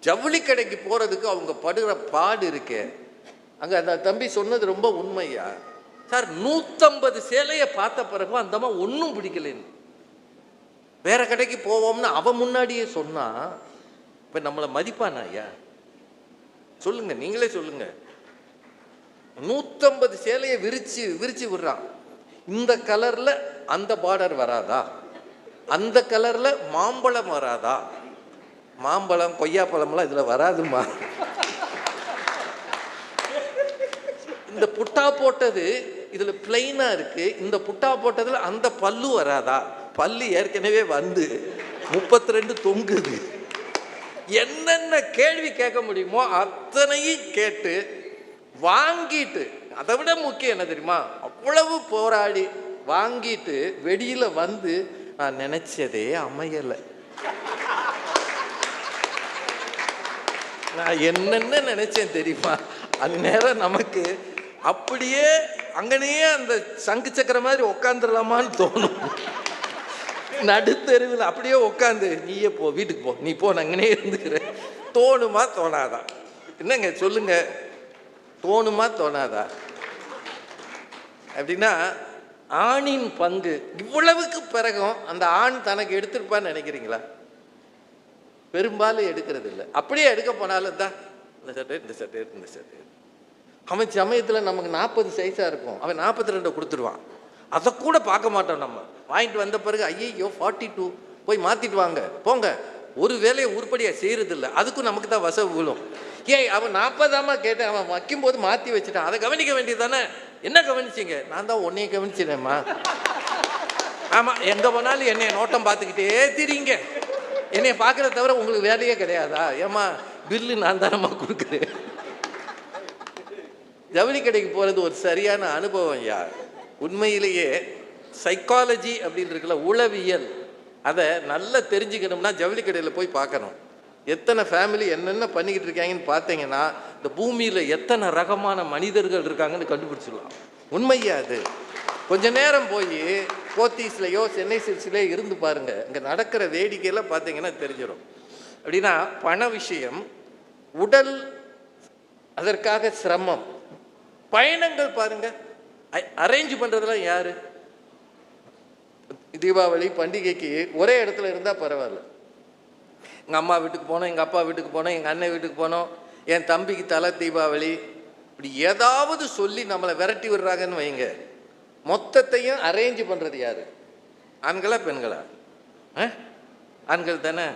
ஜவுளி கடைக்கு போகிறதுக்கு அவங்க படுகிற பாடு இருக்கே. அங்கே அந்த தம்பி சொன்னது ரொம்ப உண்மையா? சார் நூற்றம்பது சேலையை பார்த்த பிறகு அந்தம்மா ஒன்றும் பிடிக்கலன்னு. வேற கடைக்கு போவோம்னு அவன் முன்னாடியே சொன்னா இப்போ நம்மளை மதிப்பானா ஐயா? சொல்லுங்க நீங்களே சொல்லுங்க. நூற்றம்பது சேலையை விரிச்சு விரிச்சு விடுறான். இந்த கலரில் அந்த பார்டர் வராதா? அந்த கலரில் மாம்பழம் வராதா? மாம்பழம் கொய்யாப்பழம்லாம் இதில் வராதுமா இந்த புட்டா போட்டது இதில் பிளைனா இருக்குது இந்த புட்டா போட்டதில் அந்த பல்லு வராதா? பல்லு ஏற்கனவே வந்து. முப்பத்தி ரெண்டு தொங்குது. என்னென்ன கேள்வி கேட்க முடியுமோ அத்தனையும் கேட்டு வாங்கிட்டு அதை விட முக்கியம் என்ன தெரியுமா? அவ்வளவு போராடி வாங்கிட்டு வெளியில் வந்து நான் நினச்சதே அமையலை. நான் என்னென்ன நினைச்சேன் தெரியுமா? அந்த நேரம் நமக்கு அப்படியே அங்கனையே அந்த சங்கு சக்கர மாதிரி உட்காந்துடலாமான்னு தோணும். நடுத்தெருவில் அப்படியே உட்காந்து நீயே போ வீட்டுக்கு போ நீ போ நான் அங்கனே இருந்துக்கிறேன். தோணுமா தோணாதா? என்னங்க சொல்லுங்க. தோணுமா தோணாதா? அப்படின்னா ஆணின் பங்கு இவ்வளவுக்கு பிறகும் அந்த ஆண் தனக்கு எடுத்திருப்பான்னு நினைக்கிறீங்களா? பெரும்பாலும் எடுக்கிறது இல்லை அப்படியே எடுக்க போனாலும் தான் இந்த சட்டை இந்த சட்டை இந்த சட்டை அவன் சமயத்தில் நமக்கு நாற்பது சைஸாக இருக்கும். அவன் நாற்பத்தி ரெண்டை கொடுத்துருவான் அதை கூட பார்க்க மாட்டோம் நம்ம. வாங்கிட்டு வந்த பிறகு ஐயோ ஃபார்ட்டி டூ போய் மாற்றிட்டு வாங்க. போங்க. ஒரு வேலையை உருப்படியாக செய்கிறது இல்லை அதுக்கும் நமக்கு தான் வசவு விழும். ஏய் அவன் நாற்பதாமா கேட்டேன். அவன் வைக்கும்போது மாற்றி வச்சுட்டான். அதை கவனிக்க வேண்டியது தானே என்ன கவனிச்சிங்க? நான் தான் உன்னையே கவனிச்சினேம்மா ஆமாம் எங்கே போனாலும் என்னை நோட்டம் பார்த்துக்கிட்டே திரிங்க என்னை பார்க்குறத தவிர உங்களுக்கு வேலையே கிடையாதா? ஏம்மா பில்லு நான் தானம்மா கொடுக்குறேன். ஜவுளி கடைக்கு போகிறது ஒரு சரியான அனுபவம் யார்? உண்மையிலேயே சைக்காலஜி அப்படின்னு இருக்குல்ல உளவியல். அதை நல்லா தெரிஞ்சுக்கணும்னா ஜவுளி கடையில் போய் பார்க்கணும். எத்தனை ஃபேமிலி என்னென்ன பண்ணிக்கிட்டு இருக்காங்கன்னு பார்த்தீங்கன்னா இந்த பூமியில் எத்தனை ரகமான மனிதர்கள் இருக்காங்கன்னு கண்டுபிடிச்சிடலாம். உண்மையா அது? கொஞ்ச நேரம் போய் போத்தீஸ்லையோ சென்னை சில்ஸ்லையோ இருந்து பாருங்க. இங்கே நடக்கிற வேடிக்கையெல்லாம் பார்த்தீங்கன்னா தெரிஞ்சிடும் அப்படின்னா பண விஷயம் உடல் அதற்காக சிரமம். பயணங்கள் பாருங்க. அரேஞ்ச் பண்ணுறதுலாம் யார்? தீபாவளி பண்டிகைக்கு ஒரே இடத்துல இருந்தால் பரவாயில்ல. எங்கள் அம்மா வீட்டுக்கு போனோம் எங்கள் அப்பா வீட்டுக்கு போனோம் எங்கள் அண்ணன் வீட்டுக்கு போனோம். என் தம்பிக்கு தலை தீபாவளி. இப்படி ஏதாவது சொல்லி நம்மளை விரட்டி விடுறாங்கன்னு வைங்க. மொத்தத்தையும் அரேஞ்ச் பண்ணுறது யார்? ஆண்களா பெண்களா? ஆ? ஆண்கள் தானே?